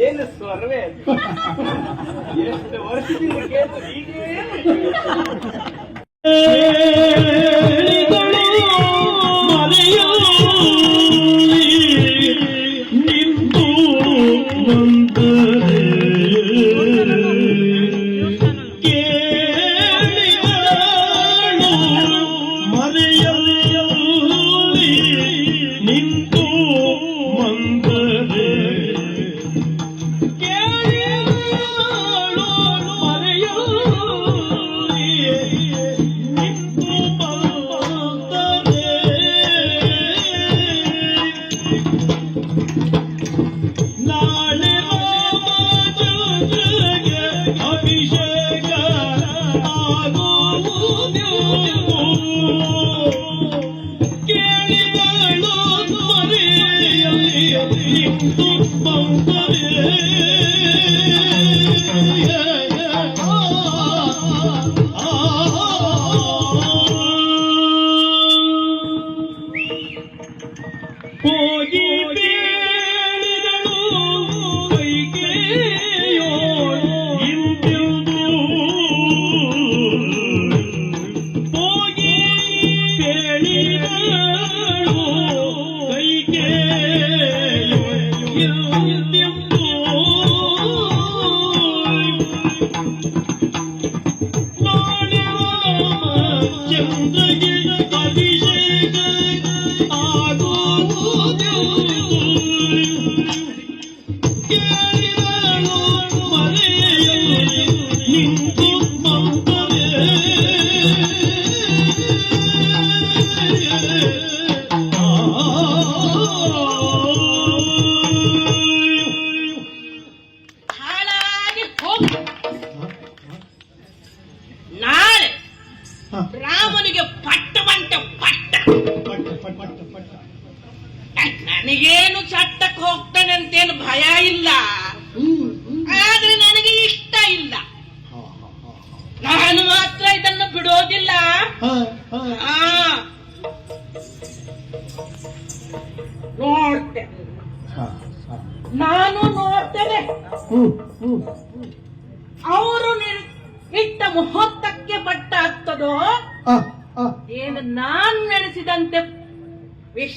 ಏನು ಸ್ವರವೇ? ಎಷ್ಟು ವರ್ಷದಿಂದ ಕೇಳ್ತು ಹೀಗೇ?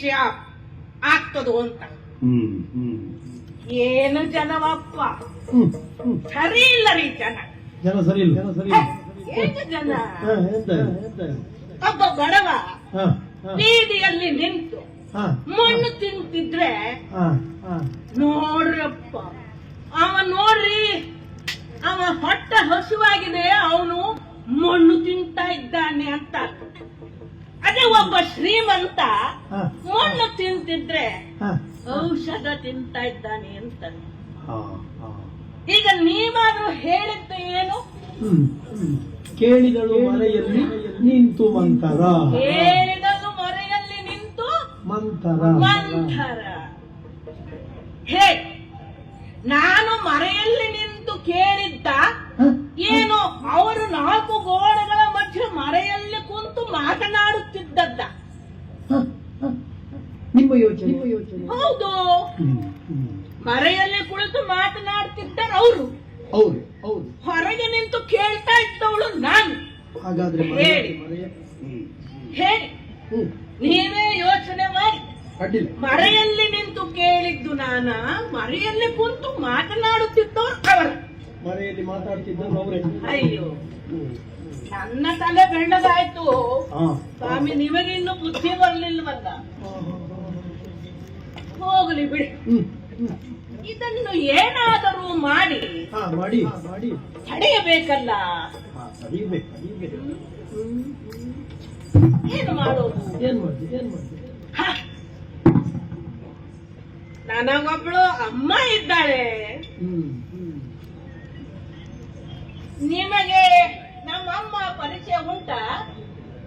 ವಿಷಯ ಆಗ್ತದೋ ಅಂತ. ಏನು ಜನವಪ್ಪ? ಸರಿ ಇಲ್ಲ ರೀ ಜನ. ಜನ ಸರಿ ಇಲ್ಲ. ಜನ ಸರಿ ಹೇ, ಏನು ಜನ? ಒಬ್ಬ ಬಡವ ಬೀದಿಯಲ್ಲಿ ನಿಂತು ಮಣ್ಣು ತಿಂತಿದ್ರೆ ನೋಡ್ರಪ್ಪ ಅವ ನೋಡ್ರಿ ಅವ ಹೊಟ್ಟ ಹಸುವಾಗಿದೆ ಅವನು ಮಣ್ಣು ತಿಂತಾ ಇದ್ದಾನೆ ಅಂತ ಅದೇ ಒಬ್ಬ ಶ್ರೀಮಂತ ಮಣ್ಣು ತಿಂತಿದ್ರೆ ಔಷಧ ತಿಂತಾ ಇದ್ದಾನೆ ಅಂತ ಈಗ ನೀವಾದ್ರೂ ಹೇಳಿದ್ದ ಏನು? ಕೇಳಿದಳು ಮರೆಯಲ್ಲಿ ನಿಂತು ಮಂತರ ಕೇಳಿದಳು ಮರೆಯಲ್ಲಿ ನಿಂತು ಮಂತರ ಮಂತರ ಹೇ ನಾನು ಮರೆಯಲ್ಲಿ ನಿಂತು ಕೇಳಿದ್ದ ಏನು? ಅವರು ನಾಲ್ಕು ಗೋಡೆಗಳ ಮಧ್ಯೆ ಮರೆಯಲ್ಲಿ ಮಾತನಾಡುತ್ತಿದ್ದದ್ದ. ನಿಮ್ಮ ಯೋಚನೆ. ನಿಮ್ಮ ಯೋಚನೆ. ಹೌದು. ಮರೆಯಲ್ಲಿ ಕುಳಿತು ಮಾತನಾಡ್ತಿದ್ದರು ಅವರು. ಹೌದು ಹೌದು. ಹೊರಗೆ ನಿಂತು ಕೇಳ್ತಾ ಇದ್ದವಳು ನಾನು. ಹಾಗಾದ್ರೆ ಹೇಳಿ. ಹೇಳಿ. ನೀವೇ ಯೋಚನೆ ಮಾಡಿ. ಅಡ್ಡಿಲ್ಲ ಮರೆಯಲ್ಲಿ ನಿಂತು ಕೇಳಿದ್ದು ನಾನ ಮರೆಯಲ್ಲಿ ಕುಂತು ಮಾತನಾಡುತ್ತಿದ್ದವರು ಅವರು. ಮರೆಯಲ್ಲಿ ಮಾತಾಡ್ತಿದ್ದರು ಅವರೇ. ಅಯ್ಯೋ. ನನ್ನ ತಲೆ ಬೆಳ್ಳಗಾಯ್ತು. ಸ್ವಾಮಿ ನಿಮಗೆ ಇನ್ನು ಬುದ್ಧಿ ಬರ್ಲಿಲ್ವಲ್ಲ? ಹೋಗ್ಲಿ ಬಿಡಿ. ಇದನ್ನು ಏನಾದರೂ ಮಾಡಿ ಹಾ ಮಾಡಿ. ಮಾಡಿ ತಡೆಯಬೇಕಲ್ಲ ಏನು ಮಾಡೋದು. ನನಗೊಬ್ಳು ಅಮ್ಮ ಇದ್ದಾಳೆ. ನಿಮಗೆ ನಮ್ಮಮ್ಮ ಪರಿಚಯ ಉಂಟಾ?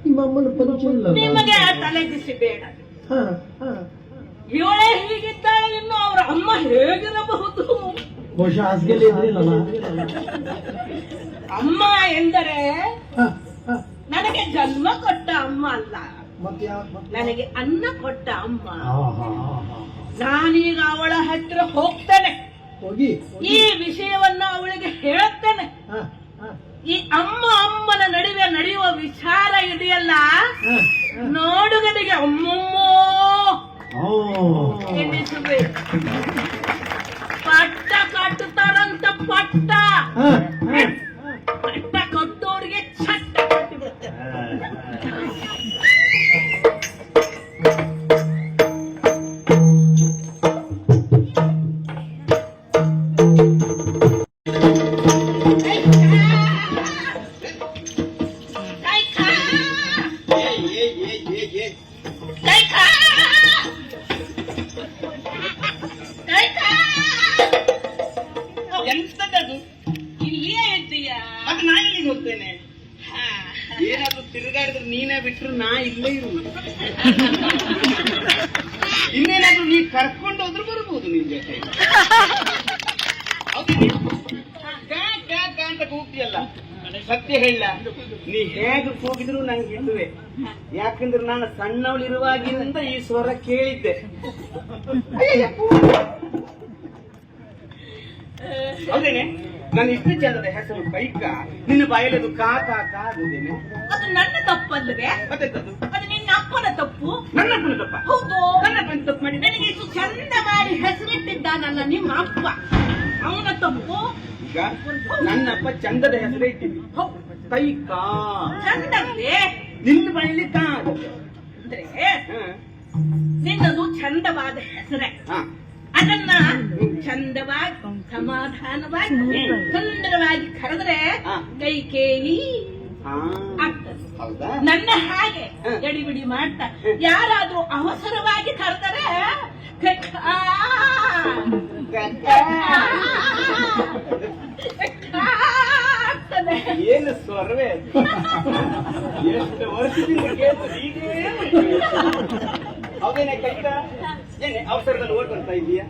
ನಿಮ್ಮಮ್ಮನ ಪರಿಚಯ ಇಲ್ಲ ನಿಮಗೆ ತಲೆ ಬಿಸಿ ಬೇಡ. ಇವಳೇ ಹೀಗಿದ್ದಾಳೆ ಇನ್ನು ಅವರ ಅಮ್ಮ ಹೇಗಿರಬಹುದು? ಬಹುಶಃ ಹಾಸಿಗೆಲ್ಲ ಇದ್ರಿಲ್ಲ ಅಮ್ಮ ಎಂದರೆ ನನಗೆ ಜನ್ಮ ಕೊಟ್ಟ ಅಮ್ಮ ಅಲ್ಲ. ನನಗೆ ಅನ್ನ ಕೊಟ್ಟ ಅಮ್ಮ. ನಾನೀಗ ಅವಳ ಹತ್ತಿರ ಹೋಗ್ತೇನೆ. ಹೋಗಿ ಈ ವಿಷಯವನ್ನ ಅವಳಿಗೆ ಹೇಳ್ತೇನೆ ಹಾ ಹಾ. ಈ ಅಮ್ಮ ಅಮ್ಮನ ನಡುವೆ ನಡೆಯುವ ವಿಚಾರ ಇದೆಯಲ್ಲ? ನೋಡುಗನಿಗೆ ಅಮ್ಮಮ್ಮೋ. ಎನ್ನಿಸಬೇಕು? ಪಟ್ಟ ಕಟ್ಟುತ್ತಾರಂತ ಪಟ್ಟ. ಪಟ್ಟ ಕಟ್ಟೋರಿಗೆ ಚಟ್ಟ ಕಟ್ಟಿಬಿಡುತ್ತೆ. ಸ್ವರ ಕೇಳಿದ್ದೆ. ಹೌದೇನೆ? ನಾನು ಇಷ್ಟು ಚಂದದ ಹೆಸರು ಕೈಕ ನಿನ್ನ ಬಾಯಲ್ಲಿ ಅದು ಕಾ ಕಾ ಕಾ ಆಗುದೇನೆ? ಅದು ನನ್ನ ತಪ್ಪಲ್ಲವೇ? ಮತ್ತೆಂತದ್ದು? ಅದು ನಿನ್ನ ಅಪ್ಪನ ತಪ್ಪು? ನನ್ನ ಅಪ್ಪನ ತಪ್ಪ? ಹೌದು. ನನ್ನ ಅಪ್ಪನ ತಪ್ಪು ಮಾಡಿ ನನಗೆ ಇಷ್ಟು ಚಂದ ಮಾಡಿ ಹೆಸರಿಟ್ಟಿದ್ದಾನಲ್ಲ ನಿಮ್ಮ ಅಪ್ಪ. ಅವನ ತಪ್ಪು? ಈಗ ನನ್ನ ಅಪ್ಪ ಚಂದದ ಹೆಸರೇ ಇಟ್ಟಿದ್ವಿ ಬೈಕ ಕೈಕ ಚಂದವೇ ನಿನ್ನ ಬಾಯಲ್ಲಿ ಕಾ ಆಗುತ್ತೆ ಅಂದ್ರೆ ನಿನ್ನದು ಚಂದವಾದ ಹೆಸರೇ. ಅದನ್ನ ಚಂದವಾಗಿ ಸಮಾಧಾನವಾಗಿ ಸುಂದರವಾಗಿ ಕರೆದ್ರೆ ಕೈಕೇಯಿ ನನ್ನ ಹಾಗೆ ಗಡಿಬಿಡಿ ಎಡಿಬಿಡಿ ಮಾಡ್ತಾ. ಯಾರಾದ್ರೂ ಅವಸರವಾಗಿ ಕರೆದರೆ ಏನು ಸ್ವರವೇ? ಎಷ್ಟು ವರ್ಷದಿಂದ ಹೌದೇನೆ ಕೈಕ ಏನೇ ಅವಸರದಲ್ಲಿ ಓಡ್ ಬರ್ತಾ ಇದೀಯಾ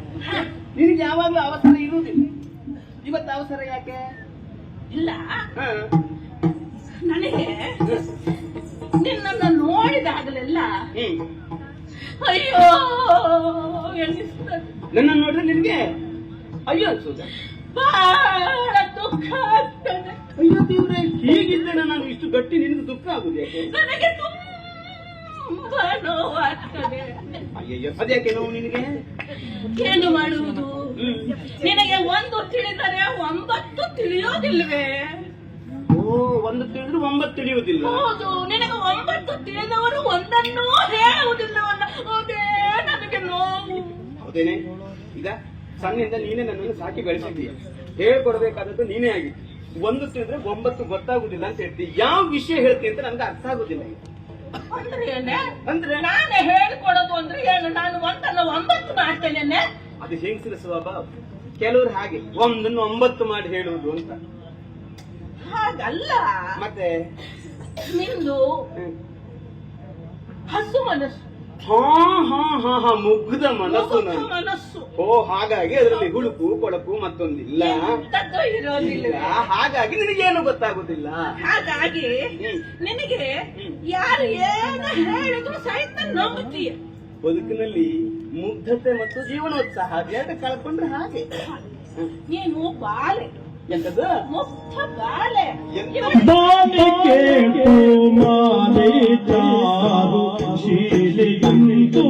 ನಿನಗೆ ಯಾವಾಗಲೂ ಅವಸರ ಇರುವುದಿಲ್ಲ. ಇವತ್ತು ಅವಸರ ಯಾಕೆ? ಇಲ್ಲ. ನನಗೆ ನಿನ್ನನ್ನ ನೋಡಿದಾಗಲೆಲ್ಲ ಅಯ್ಯೋ ಎನಿಸ್ತದೆ ನನ್ನ ನೋಡಿದ್ರೆ ನಿನ್ಗೆ ಅಯ್ಯೋ ಅನ್ಸುದ ಬಹಳ ದುಃಖ ಆಗ್ತದೆ. ಅಯ್ಯೋ ದೇವ್ರೆ ಹೀಗಿದ್ದೇನೆ ನಾನು ಇಷ್ಟು ಗಟ್ಟಿ ನಿನಗೆ ದುಃಖ ಆಗುದು ಯಾಕೆ? ನನಗೆ ತುಂಬಾ ನೋವಾಗ್ತದೆ. ಅಯ್ಯಯ್ಯೋ ಅದ್ಯಾಕೆ ನೋವು ನಿನಗೆ? ಏನು ಮಾಡುವುದು? ನಿನಗೆ ಒಂದು ತಿಳಿದರೆ ಒಂಬತ್ತು ತಿಳಿಯೋದಿಲ್ವೇ? ಓ ಒಂದು ತಿಳಿದ್ರೆ ಒಂಬತ್ತು ತಿಳಿಯುವುದಿಲ್ಲ. ಹೌದು ನಿನಗೆ ಒಂಬತ್ತು ತಿಳಿದವರು ಒಂದನ್ನು ಹೇಳುವುದಿಲ್ಲ. ಅದೇ ನನಗೆ ನೋವು. ಹೌದೇನೆ? ಈಗ ಸಣ್ಣಿಂದ ನೀನೇ ನನ್ನನ್ನು ಸಾಕಿ ಬೆಳೆಸಿದ್ದೀಯ. ಹೇಳ್ಕೊಡ್ಬೇಕಾದದ್ದು ನೀನೇ ಆಗಿ ಒಂದು ತಿಳಿದ್ರೆ ಒಂಬತ್ತು ಗೊತ್ತಾಗುದಿಲ್ಲ ಅಂತ ಹೇಳ್ತೀನಿ ಯಾವ ವಿಷಯ ಹೇಳ್ತೀನಿ ಅಂತ ನನ್ಗೆ ಅರ್ಥ ಆಗುದಿಲ್ಲ. ಅಂದ್ರೆ ನಾನೇ ಹೇಳಿಕೊಡೋದು ಅಂದ್ರೆ ಏನು? ನಾನು ಒಂದಲ್ಲ ಒಂಬತ್ತು ಮಾಡ್ತೇನೆ ಅದು ಹೆಂಗಸಿನ ಸ್ವಭಾವ? ಕೆಲವರು ಹಾಗೆ ಒಂದನ್ನು ಒಂಬತ್ತು ಮಾಡಿ ಹೇಳುವುದು ಅಂತ. ಹಾಗಲ್ಲ. ಮತ್ತೆ? ನಿಂದು ಹಸು ಮನಸ್ಸು. ಹಾ ಹಾ ಹಾ ಹಾ ಮುಗ್ಧ ಮನಸ್ಸು ಮುಗ್ಧ ನಾನು ಮನಸ್ಸು. ಓ ಹಾಗಾಗಿ ಅದರಲ್ಲಿ ಹುಳುಕು ಕೊಳಕು ಮತ್ತೊಂದಿಲ್ಲ. ಎಂತದ್ದು ಇರೋದಿಲ್ಲ. ಇಲ್ಲ ಹಾಗಾಗಿ ನಿನಗೇನು ಗೊತ್ತಾಗುದಿಲ್ಲ. ಹಾಗಾಗಿ ಹ್ಮ್. ನಿನಗೆ. ಯಾರು ಏನು ಹೇಳಿದ್ರು ಸಹಿತ ನಂಬುತ್ತೀಯ. ಬದುಕಿನಲ್ಲಿ ಮುಗ್ಧತೆ ಮತ್ತು ಜೀವನೋತ್ಸಾಹ ಎರಡು ಕಳ್ಕೊಂಡ್ರೆ ಹಾಗೆ. ನೀನು ಬಾಲೆ. ಬಾಲಿಕೆ ಮಾಲೆ ಚಾರು. ಶೀಲಿಗಂತು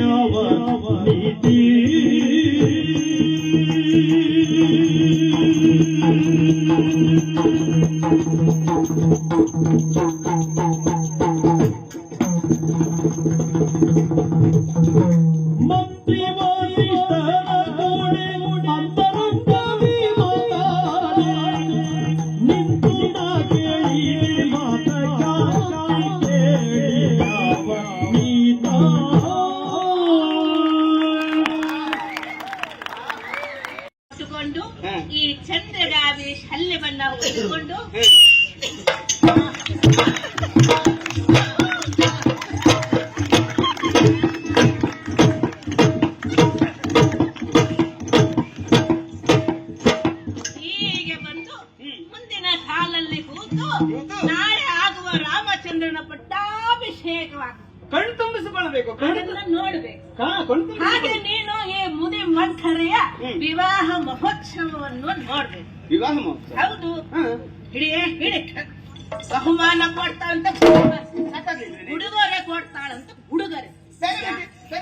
Yahweh. ಹಾಗೆ ನೀನು ಈ ಮುದಿ ಮನ್ಕರೆಯ ವಿವಾಹ ಮಹೋತ್ಸವವನ್ನು ನೋಡ್ಬೇಕು. ವಿವಾಹ ಮಹೋತ್ಸವ? ಹೌದು. ಹಿಡಿ ಹಿಡಿ. ಬಹುಮಾನ ಕೊಡ್ತಾ ಅಂತ ಉಡುಗೊರೆ ಕೊಡ್ತಾಳಂತ ಉಡುಗೊರೆ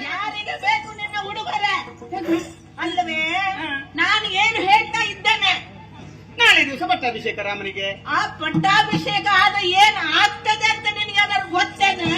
ಯಾರಿಗೆ ಬೇಕು ನಿನ್ನ ಉಡುಗೊರೆ? ಅಲ್ಲವೇ ನಾನು ಏನು ಹೇಳ್ತಾ ಇದ್ದೇನೆ? ನಾಳೆ ದಿವಸ ಪಟ್ಟಾಭಿಷೇಕ ರಾಮನಿಗೆ. ಆ ಪಟ್ಟಾಭಿಷೇಕ ಆದ ಏನ್ ಆಗ್ತದೆ ಅಂತ ನಿನಗೆ ಅದರ ಗೊತ್ತೇನೆ?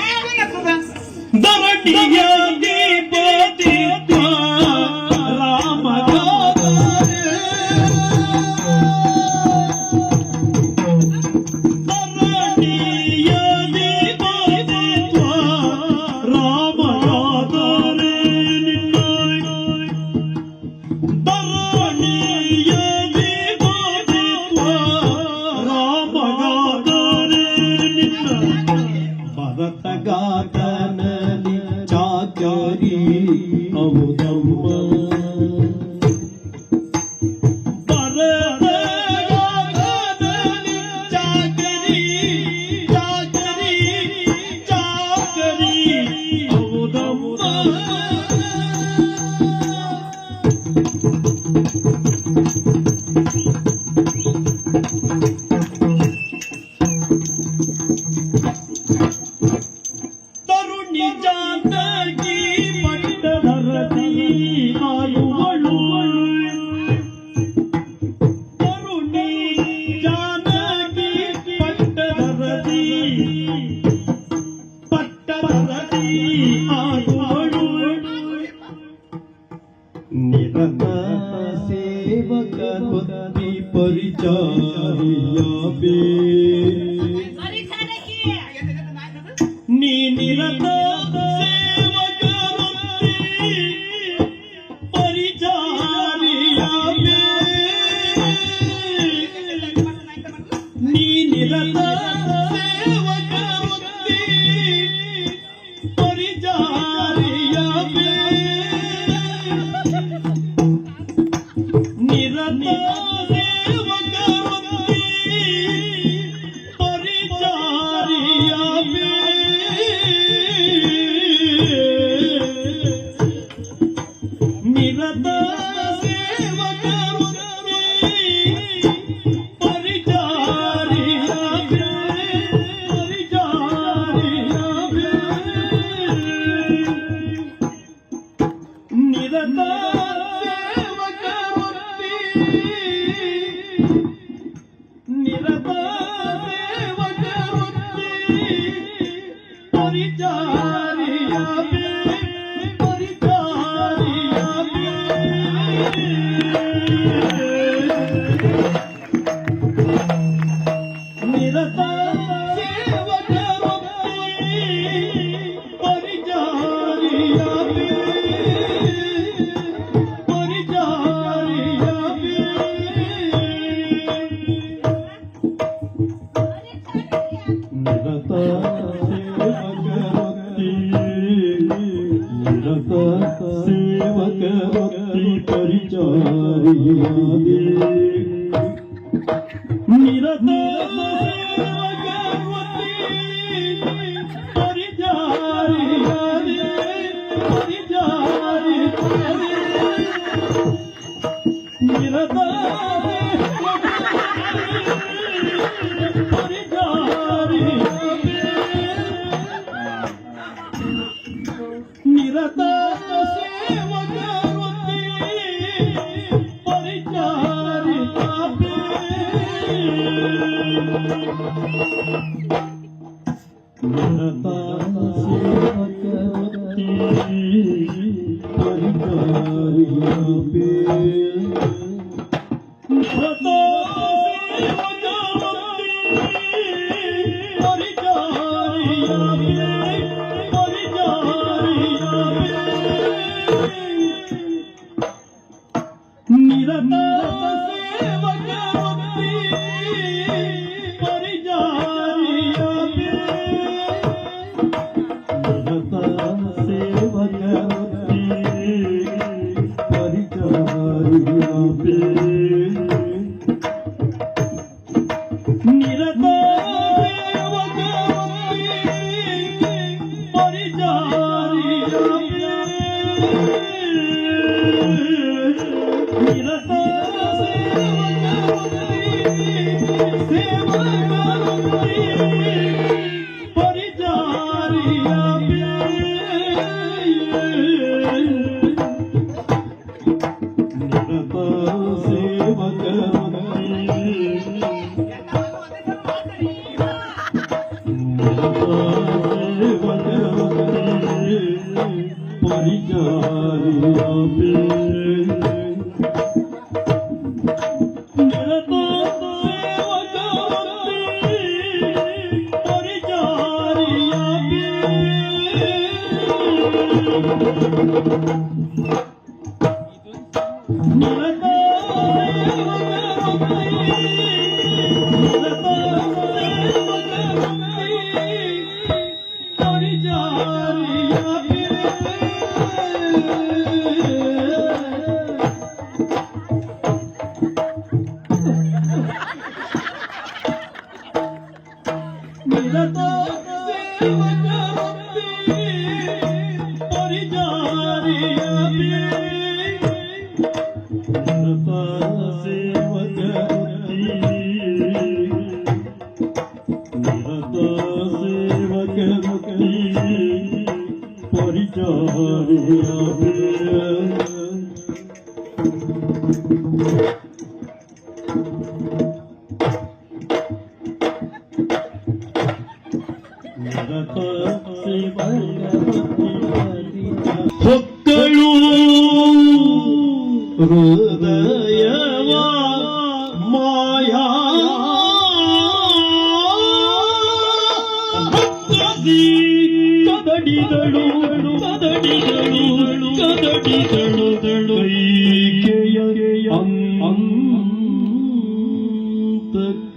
you.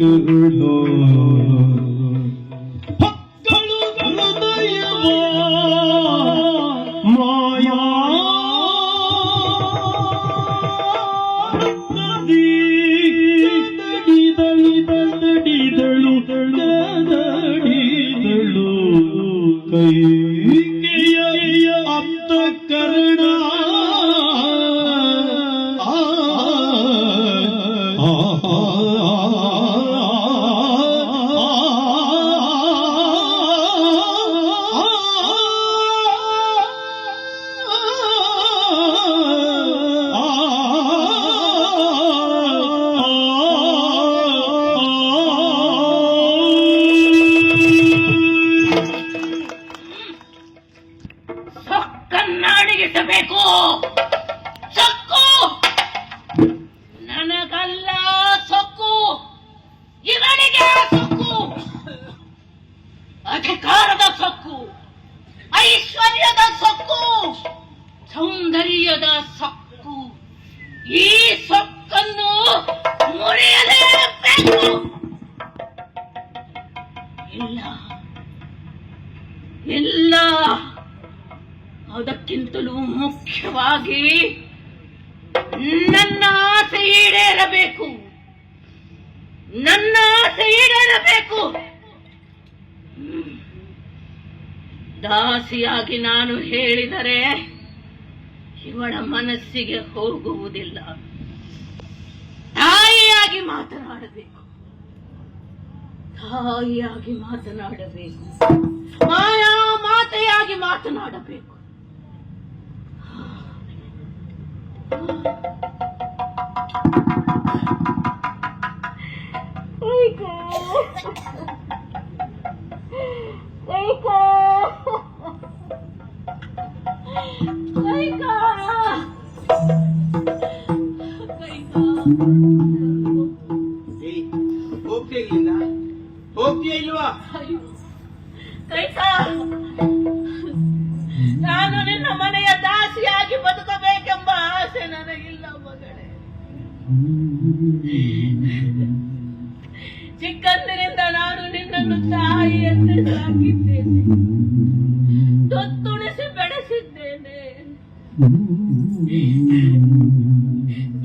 to Lord. ದಾಸಿಯಾಗಿ ನಾನು ಹೇಳಿದರೆ ಇವಳ ಮನಸ್ಸಿಗೆ ಹೋಗುವುದಿಲ್ಲ ತಾಯಿಯಾಗಿ ಮಾತನಾಡಬೇಕು ತಾಯಿಯಾಗಿ ಮಾತನಾಡಬೇಕು ಮಾಯಾ ಮಾತೆಯಾಗಿ ಮಾತನಾಡಬೇಕು ಅಯ್ಯೋ. ಅಯ್ಯೋ. ಚಿಕ್ಕಂದಿನಿಂದ ನಾನು ನಿನ್ನನ್ನು ತಾಯಿ ಎಂದು ಸಾಕಿದ್ದೇನೆ. ದೊತ್ತುಣಿಸಿ ಬೆಳೆಸಿದ್ದೇನೆ.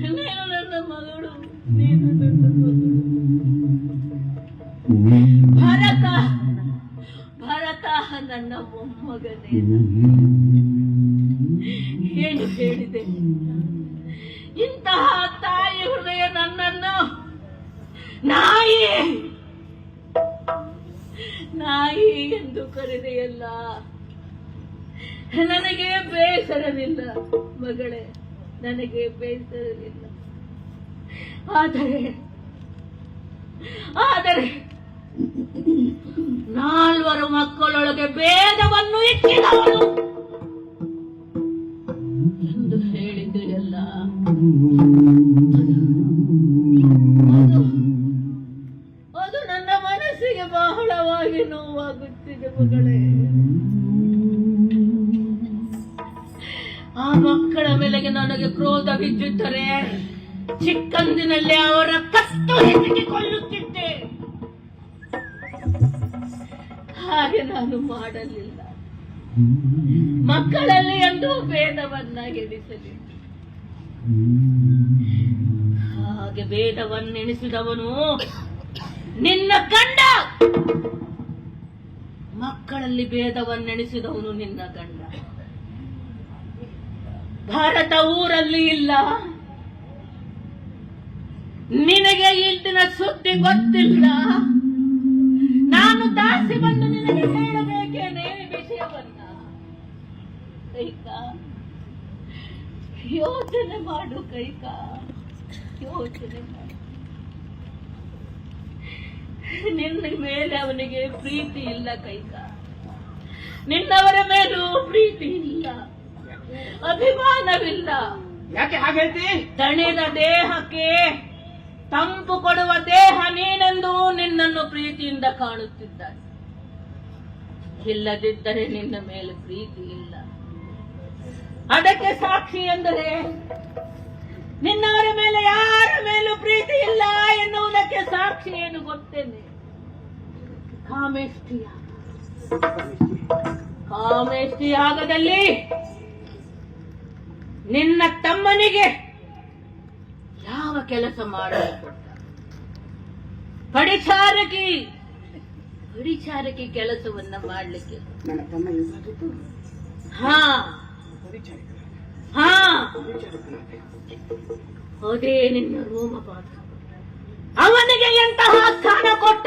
ನೀನು ನನ್ನ ಮಗಳು, ನೀನು ನನ್ನ ಮಗಳು. ಭರತ ಭರತ ನನ್ನ ಮೊಮ್ಮಗನೇ. ಏನು ಹೇಳಿದೆ? ಇಂತಹ ತಾಯಿ ಹೃದಯ ನನ್ನನ್ನು ನಾಯಿ ನಾಯಿ ಎಂದು ಕರೆದೆಯಲ್ಲ ನನಗೆ ಬೇಸರವಿಲ್ಲ ಮಗಳೇ, ನನಗೆ ಬೇಸರವಿಲ್ಲ. ಆದರೆ ಆದರೆ ನಾಲ್ವರು ಮಕ್ಕಳೊಳಗೆ ಭೇದವನ್ನು ಇಟ್ಟಿದವನು ಅದು ನನ್ನ ಮನಸ್ಸಿಗೆ ಬಹಳವಾಗಿ ನೋವಾಗುತ್ತಿದೆ ಮಗಳೇ. ಆ ಮಕ್ಕಳ ಮೇಲೆಗೆ ನನಗೆ ಕ್ರೋಧ ಬಿದ್ದಿದ್ದರೆ ಚಿಕ್ಕಂದಿನಲ್ಲಿ ಅವರ ಕತ್ತು ಹೆಚ್ಚಿಗೆ ಕೊಲ್ಲುತ್ತಿದ್ದೆ ಹಾಗೆ ನಾನು ಮಾಡಲಿಲ್ಲ. ಮಕ್ಕಳಲ್ಲಿ ಎಂದು ಭೇದವನ್ನ ಎಣಿಸಲಿಲ್ಲ. ಹಾಗೆ ಭೇದವನ್ನೆಣಿಸಿದವನು ನಿನ್ನ ಗಂಡ. ಮಕ್ಕಳಲ್ಲಿ ಭೇದವನ್ನೆಣಿಸಿದವನು ನಿನ್ನ ಗಂಡ. ಭಾರತ ಊರಲ್ಲಿ ಇಲ್ಲ. ನಿನಗೆ ಇಂದಿನ ಸುದ್ದಿ ಗೊತ್ತಿಲ್ಲ. ನಾನು ದಾಸಿ ಬಂದು ನಿನಗೆ ಹೇಳಬೇಕೇನೆ ವಿಷಯವನ್ನ. ಯೋಚನೆ ಮಾಡು ಕೈಕ. ಯೋಚನೆ ಮಾಡು. ನಿನ್ನ ಮೇಲೆ ಅವನಿಗೆ ಪ್ರೀತಿ ಇಲ್ಲ ಕೈಕ. ನಿನ್ನವರ ಮೇಲೂ ಪ್ರೀತಿ ಇಲ್ಲ. ಅಭಿಮಾನವಿಲ್ಲ. ಯಾಕೆ ಹಾಗೆ ತಣಿದ ದೇಹಕ್ಕೆ ತಂಪು ಕೊಡುವ ದೇಹ ನೀನೆಂದು ನಿನ್ನನ್ನು ಪ್ರೀತಿಯಿಂದ ಕಾಣುತ್ತಿದ್ದಾನೆ. ಇಲ್ಲದಿದ್ದರೆ ನಿನ್ನ ಮೇಲೆ ಪ್ರೀತಿ ಇಲ್ಲ. ಅದಕ್ಕೆ ಸಾಕ್ಷಿ ಎಂದರೆ ನಿನ್ನವರ ಮೇಲೆ ಯಾರ ಮೇಲೂ ಪ್ರೀತಿ ಇಲ್ಲ ಎನ್ನುವುದಕ್ಕೆ ಸಾಕ್ಷಿ ಏನು ಗೊತ್ತೇನೆ? ಕಾಮೇಷ್ಟಿಯ ಕಾಮೇಷ್ಟಿಯಾಗದಲ್ಲಿ ನಿನ್ನ ತಮ್ಮನಿಗೆ ಯಾವ ಕೆಲಸ ಮಾಡಲು ಕೊಟ್ಟ ಪಡಿಚಾರಕಿ. ಪಡಿಚಾರಕಿ ಕೆಲಸವನ್ನ ಮಾಡಲಿಕ್ಕೆ. ಹಾ. ಹಾ. ಅದೇ ನಿನ್ನ ರೋಮಪಾತ ಅವನಿಗೆ ಎಂತಹ ಸ್ಥಾನ ಕೊಟ್ಟ?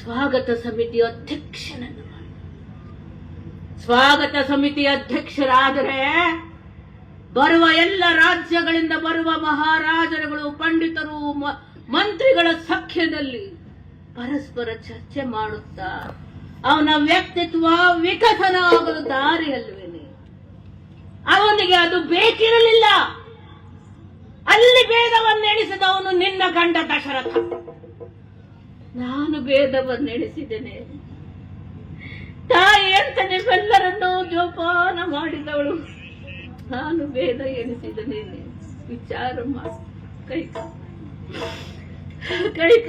ಸ್ವಾಗತ ಸಮಿತಿ ಅಧ್ಯಕ್ಷನನ್ನು ಸ್ವಾಗತ ಸಮಿತಿ ಅಧ್ಯಕ್ಷರಾದರೆ ಬರುವ ಎಲ್ಲ ರಾಜ್ಯಗಳಿಂದ ಬರುವ ಮಹಾರಾಜರುಗಳು, ಪಂಡಿತರು ಮಂತ್ರಿಗಳ ಸಖ್ಯದಲ್ಲಿ ಪರಸ್ಪರ ಚರ್ಚೆ ಮಾಡುತ್ತಾ ಅವನ ವ್ಯಕ್ತಿತ್ವ ವಿಕಸನ ಆಗಲು ದಾರಿಯಲ್ವೇನೆ ಅವನಿಗೆ ಅದು ಬೇಕಿರಲಿಲ್ಲ. ಅಲ್ಲಿ ಭೇದವನ್ನೆಣಿಸಿದವನು ನಿನ್ನ ಗಂಡ ದಶರಥ. ನಾನು ಭೇದವನ್ನೆಣಿಸಿದ್ದೇನೆ. ತಾಯಿ ಅಂತ ನಿಮ್ಮೆಲ್ಲರನ್ನು ಜೋಪಾನ ಮಾಡಿದವಳು. ನಾನು ಭೇದ ಎಣಿಸಿದ್ದೇನೆ. ವಿಚಾರ ಮಾಡಿ. ಕೈಕ. ಕೈಕ.